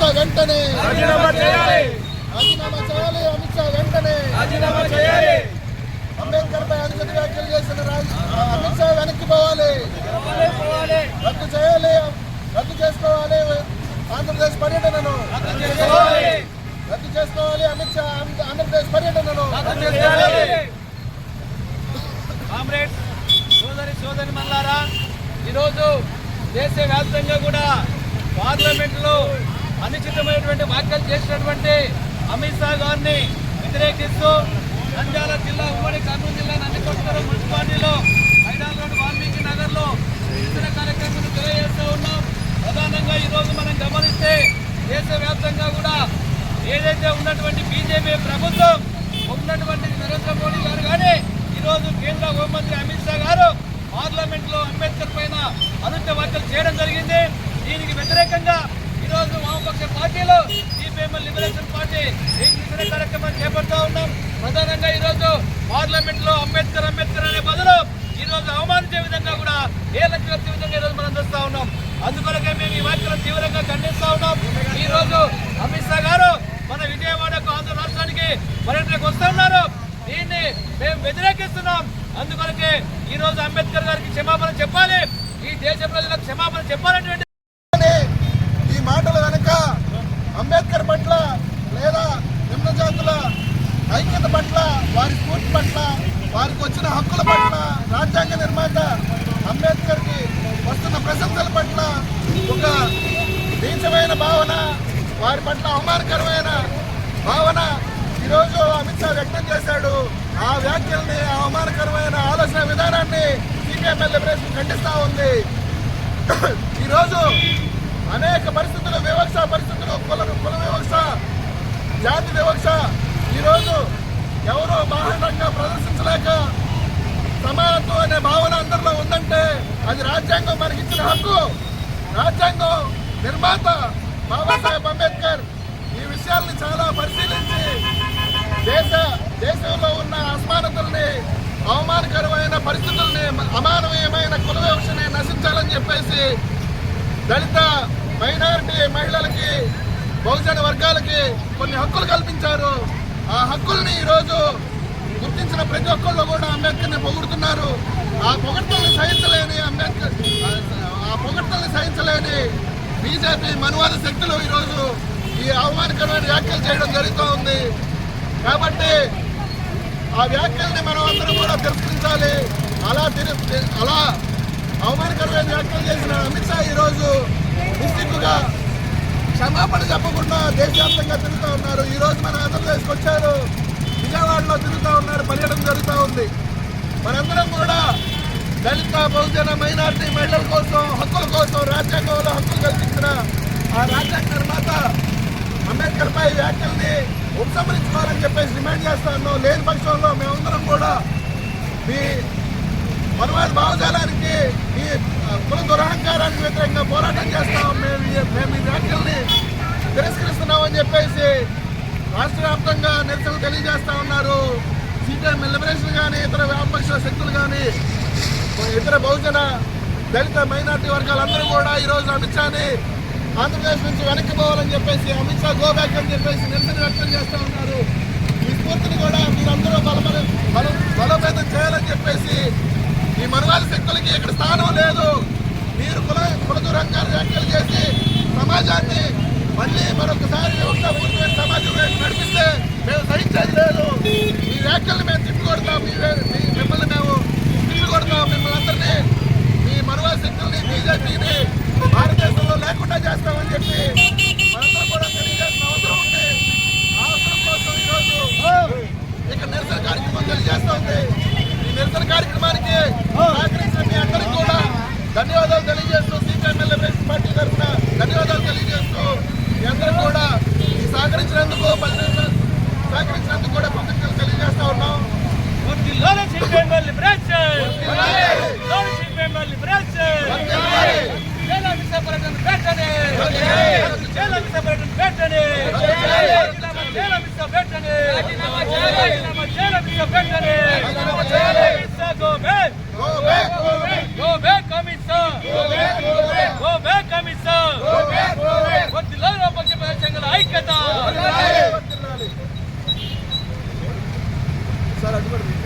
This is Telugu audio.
అమిత్ షా వెంటనే. రాజీనామా చేయాలి. రాజీనామా చేయాలి అమిత్ షా వెంటనే. రాజీనామా చేయాలి. అంబేద్కర్ పై అనుచిత వ్యాఖ్యలు చేసిన అమిత్ షా వెనక్కి పోవాలి. రద్దు చేయాలి రద్దు చేసుకోవాలి ఆంధ్రప్రదేశ్ పర్యటనను. రద్దు చేసుకోవాలి. అమిత్ షా ఆంధ్ర- ఆంధ్రప్రదేశ్ పర్యటనను. కామ్రేడ్ సోదరి సోదరి మల్లారా ఈరోజు దేశవ్యాప్తంగా కూడా పార్లమెంట్లో అనుచితమైనటువంటి వ్యాఖ్యలు చేసినటువంటి అమిత్ షా గారిని వ్యతిరేకిస్తూ నంద్యాల జిల్లా ఉమ్మడి కర్నూలు జిల్లా నందికొట్కరం మున్సిపాలిటీలో హైదరాబాద్ రోడ్ వాల్మీకి నగర్లో నిరసన కార్యక్రమం తెలియజేస్తూ ఉన్నాం. ప్రధానంగా ఈరోజు మనం గమనిస్తే దేశవ్యాప్తంగా కూడా ఏదైతే ఉన్నటువంటి బీజేపీ ప్రభుత్వం ఉన్నటువంటి నరేంద్ర మోడీ గారు కానీ ఈరోజు కేంద్ర హోంమంత్రి అమిత్ షా గారు పార్లమెంట్లో అంబేద్కర్ పైన అనుచిత వ్యాఖ్యలు చేయడం జరిగింది. దీనికి వ్యతిరేకంగా ఈరోజు వామపక్ష పార్టీలు సిపిఎంఎల్ లిబరేషన్ పార్టీ ఈ నిరసన కార్యక్రమాన్ని చేపడుతూ ఉన్నాం. ప్రధానంగా ఈరోజు పార్లమెంట్లో అంబేద్కర్ అంబేద్కర్ అనే బదులు ఈ రోజు అవమానించే విధంగా కూడా ఏ లక్ష్య వచ్చే విధంగా ఈ రోజు మనం చూస్తూ ఉన్నాం. అందుకొరకే మేము ఈ వ్యాఖ్యలను తీవ్రంగా ఖండిస్తూ ఉన్నాం. ఈ రోజు అమిత్ షా గారు మన విజయవాడకు ఆంధ్ర రాష్ట్రానికి పర్యటనకు వస్తున్నారు దీన్ని మేము వ్యతిరేకిస్తున్నాం. అందుకొరకే ఈ రోజు అంబేద్కర్ గారికి క్షమాపణ చెప్పాలి. ఈ దేశ ప్రజలకు క్షమాపణ చెప్పాలనేటువంటి కానీ ఈ మాటల వెనుక అంబేద్కర్ పట్ల లేదా నిమ్న జాతుల ఐక్యత పట్ల వారి స్ఫూర్తి పట్ల వారికి వచ్చిన హక్కుల పట్ల రాజ్యాంగ అంబేద్కర్కి వస్తున్న ప్రశంసల పట్ల ఒక నీచమైన భావన వారి పట్ల అవమానకరమైన భావన ఈరోజు అమిత్ షా వ్యక్తం చేశాడు. ఆ వ్యాఖ్యల్ని అవమానకరమైన ఆలోచన విధానాన్ని సిపిఎంఎల్ లిబరేషన్ ఖండిస్తా ఉంది. ఈరోజు అనేక పరిస్థితులు వివక్ష పరిస్థితులు కుల కుల వివక్ష జాతి వివక్ష. ఈరోజు ఎవరు బాహ్యంగా ప్రదర్శించలేక సమానత్వం అనే భావన అది రాజ్యాంగం మనకి ఇచ్చిన హక్కు. రాజ్యాంగం నిర్మాత బాబాసాహెబ్ అంబేద్కర్ ఈ విషయాల్ని చాలా పరిశీలించి దేశ దేశంలో ఉన్న అసమానతల్ని అవమానకరమైన పరిస్థితుల్ని అమానవీయమైన కుల వ్యవస్థని నశించాలని చెప్పేసి దళిత మైనారిటీ మహిళలకి బహుజన వర్గాలకి కొన్ని హక్కులు కల్పించారు. ఆ హక్కుల్ని ఈరోజు గుర్తించిన ప్రతి ఒక్కళ్ళు కూడా అంబేద్కర్ని పొగుడుతున్నారు. ఆ పొగడ్తల్ని సహించలేని అంబేద్కర్ ఆ పొగడ్తల్ని సహించలేని బీజేపీ మనువాద శక్తులు ఈరోజు ఈ అవమానకరమైన వ్యాఖ్యలు చేయడం జరుగుతూ ఉంది కాబట్టి ఆ వ్యాఖ్యల్ని మనం అందరం కూడా తిరస్కరించాలి. అలా అలా అవమానకరమైన వ్యాఖ్యలు చేసిన అమిత్ షా ఈరోజు నిశ్చితుగా క్షమాపణ చెప్పకుండా దేశవ్యాప్తంగా తిరుగుతూ ఉన్నారు. ఈరోజు మన ఆంధ్రప్రదేశ్కి వచ్చారు. విజయవాడలో తిరుగుతూ ఉన్నారు. పర్యటన జరుగుతూ ఉంది. మనందరం కూడా దళిత బహుజన మైనార్టీ మహిళల కోసం హక్కుల కోసం రాజ్యాంగంలో హక్కులు కల్పించిన ఆ రాజ్యాంగ నిర్మాత అంబేద్కర్ పై వ్యాఖ్యల్ని ఉపసంహరించుకోవాలని చెప్పేసి డిమాండ్ చేస్తాను లేని పక్షంలో మేమందరం కూడా మీ మనవారి భావజాలానికి ఈ కుల దురహంకారానికి వ్యతిరేకంగా పోరాటం చేస్తాం. మేము మేము ఈ వ్యాఖ్యల్ని తిరస్కరిస్తున్నామని చెప్పేసి రాష్ట్ర వ్యాప్తంగా నిరసనలు తెలియజేస్తా ఉన్నారు. సిపిఎం లిబరేషన్ కానీ ఇతర వామపక్ష శక్తులు కానీ ఇతర బహుజన దళిత మైనార్టీ వర్గాలందరూ కూడా ఈరోజు అమిత్ షాని ఆంధ్రప్రదేశ్ నుంచి వెనక్కి పోవాలని చెప్పేసి అమిత్ షా గోబ్యాక్ అని చెప్పేసి నిరసన వ్యక్తం చేస్తూ ఉన్నారు. ఈ స్ఫూర్తిని కూడా మీరందరూ బలపడ బల బలోపేతం చేయాలని చెప్పేసి ఈ మనవాళి శక్తులకి ఇక్కడ స్థానం లేదు. మీరు కుల కుల వ్యాఖ్యలు చేసి సమాజాన్ని మళ్ళీ మరొకసారి వివక్షాపూరితమైన సమాజం నడిపిస్తే మేము సహించేది లేదు. మీ వ్యాఖ్యలు మేము తిప్పికొడతాం. మీ మీ- మిమ్మల్ని మేము తిప్పికొడతాం మిమ్మల్ని అందరినీ మీ మనువా శక్తుల్ని బీజేపీని భారతదేశంలో లేకుండా చేస్తామని చెప్పి మనందరం కూడా తెలియజేసిన అవసరం ఉంది ఆ అవసరం కోసం ఈరోజు ఇక్కడ నిరసన కార్యక్రమం తెలియజేస్తా ఉంది ఈ నిరసన కార్యక్రమానికి సహకరించిన మీ అందరికీ కూడా ధన్యవాదాలు తెలియజేస్తూ సిపిఎంఎల్ పార్టీ తరఫున ధన్యవాదాలు తెలియజేస్తూ మీ అందరూ కూడా ఈ సహకరించినందుకు పది నిమిషాలు సహకరించినందుకు కూడా కృతజ్ఞతలు తెలియజేస్తా ఉన్నాం. వర్ధిల్లాలి సిపిఎంఎల్ ఐక్యత. సార్ అడ్డుపడి.